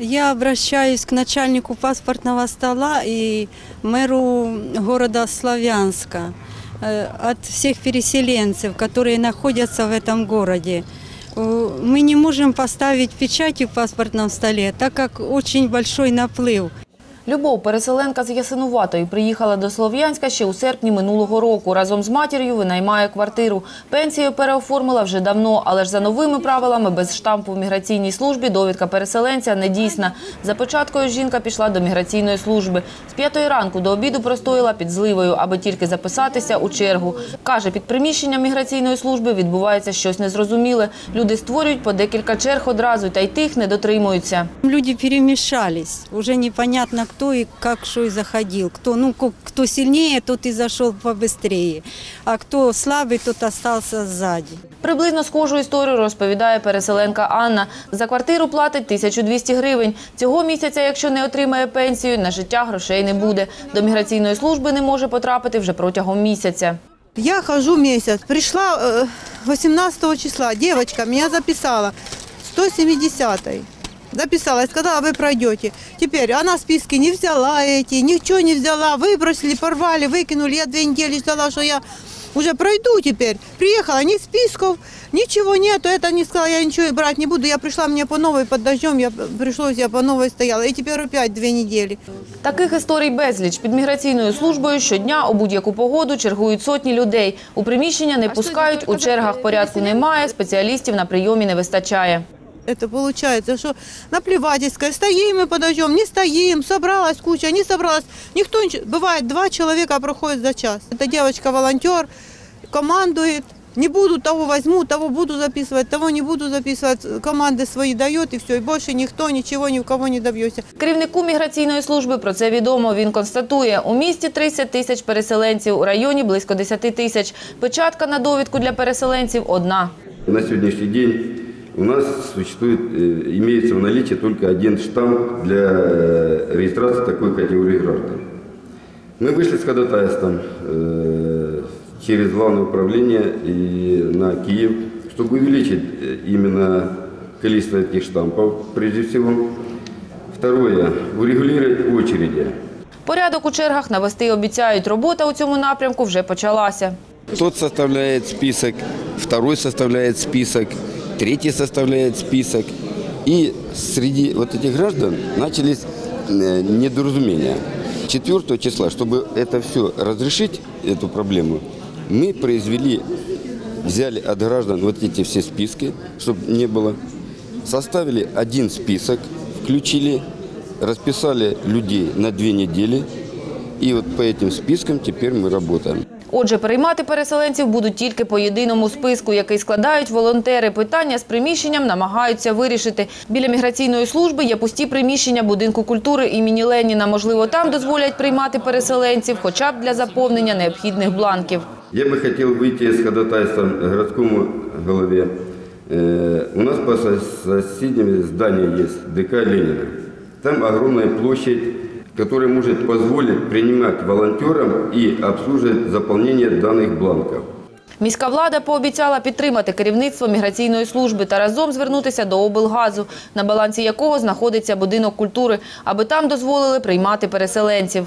Я обращаюсь к начальнику паспортного стола и мэру города Славянска э, от всех переселенцев, которые находятся в этом городе. Э, Мы не можем поставить печати в паспортном столе, так как очень большой наплыв. Любов, переселенка з Ясинуватої, приїхала до Слов'янська ще у серпні минулого року. Разом з матір'ю винаймає квартиру. Пенсію переоформила вже давно, але ж за новими правилами без штампу в міграційній службі довідка переселенця не дійсна. За початкою жінка пішла до міграційної служби. З п'ятої ранку до обіду простояла під зливою, аби тільки записатися у чергу. Каже, під приміщенням міграційної служби відбувається щось незрозуміле. Люди створюють по декілька черг одразу, та й тих не дотримуються. Люди перемешались, уже непонятно кто и как что и заходил. Кто, ну, ко- кто сильнее, тот и зашел побыстрее, а кто слабый, тот остался сзади. Приблизно схожу історію розповідає переселенка Анна. За квартиру платить 1200 гривень. Цього місяця, якщо не отримає пенсію, на життя грошей не буде. До міграційної служби не може потрапити вже протягом місяця. Я хожу месяц. Пришла э, 18 числа, девочка меня записала, 170-й. Записала и сказала, вы пройдете. Теперь она списки не взяла эти, ничего не взяла, выбросили, порвали, выкинули. Я две недели ждала, что я уже пройду теперь. Приехала, ни списков, ничего нету. Это не сказала, я ничего брать не буду. Я пришла мне по новой под дождем, я пришлось, я по новой стояла. И теперь опять две недели. Таких історій безліч. Під міграційною службою щодня у будь-яку погоду чергують сотні людей. У приміщення не пускають, у чергах порядку немає, спеціалістів на прийомі не вистачає. Это получается, что наплевательское. Стоим мы подождем, не стоим, собралась куча, не собралась. Никто ничего. Бывает, два человека проходят за час. Эта девочка-волонтер командует. Не буду, того возьму, того буду записывать, того не буду записывать. Команды свои дает и все. И больше никто ничего ни у кого не добьется. Керівнику міграційної служби про це відомо. Він констатує, у місті 30 тисяч переселенців, у районі близько 10 тисяч. Печатка на довідку для переселенців одна. На сегодняшний день у нас существует, э, имеется в наличии только один штамп для э, регистрации такой категории граждан. Мы вышли с ходатайством э, через главное управление и на Киев, чтобы увеличить э, именно количество этих штампов, прежде всего. Второе, урегулировать очереди. Порядок у чергах навести обіцяють. Робота у цьому напрямку вже почалася. Тот составляет список, второй составляет список, Третий составляет список. И среди вот этих граждан начались э, недоразумения. 4 числа, чтобы это все разрешить, эту проблему, мы произвели, взяли от граждан вот эти все списки, чтобы не было, составили один список, включили, расписали людей на две недели, и вот по этим спискам теперь мы работаем. Отже, переймати переселенців будуть тільки по єдиному списку, який складають волонтери. Питання з приміщенням намагаються вирішити. Біля міграційної служби є пусті приміщення будинку культури імені Леніна. Можливо, там дозволять приймати переселенців, хоча б для заповнення необхідних бланків. Я бы хотел выйти с ходатайством городскому голове. Э, У нас по сос- соседним зданию есть ДК Ленина. Там огромная площадь, которая может позволить принимать волонтерам и обслуживать заполнение данных бланков. Міська влада пообіцяла підтримати керівництво міграційної служби та разом звернутися до облгазу, на балансі якого знаходиться будинок культури, аби там дозволили приймати переселенців.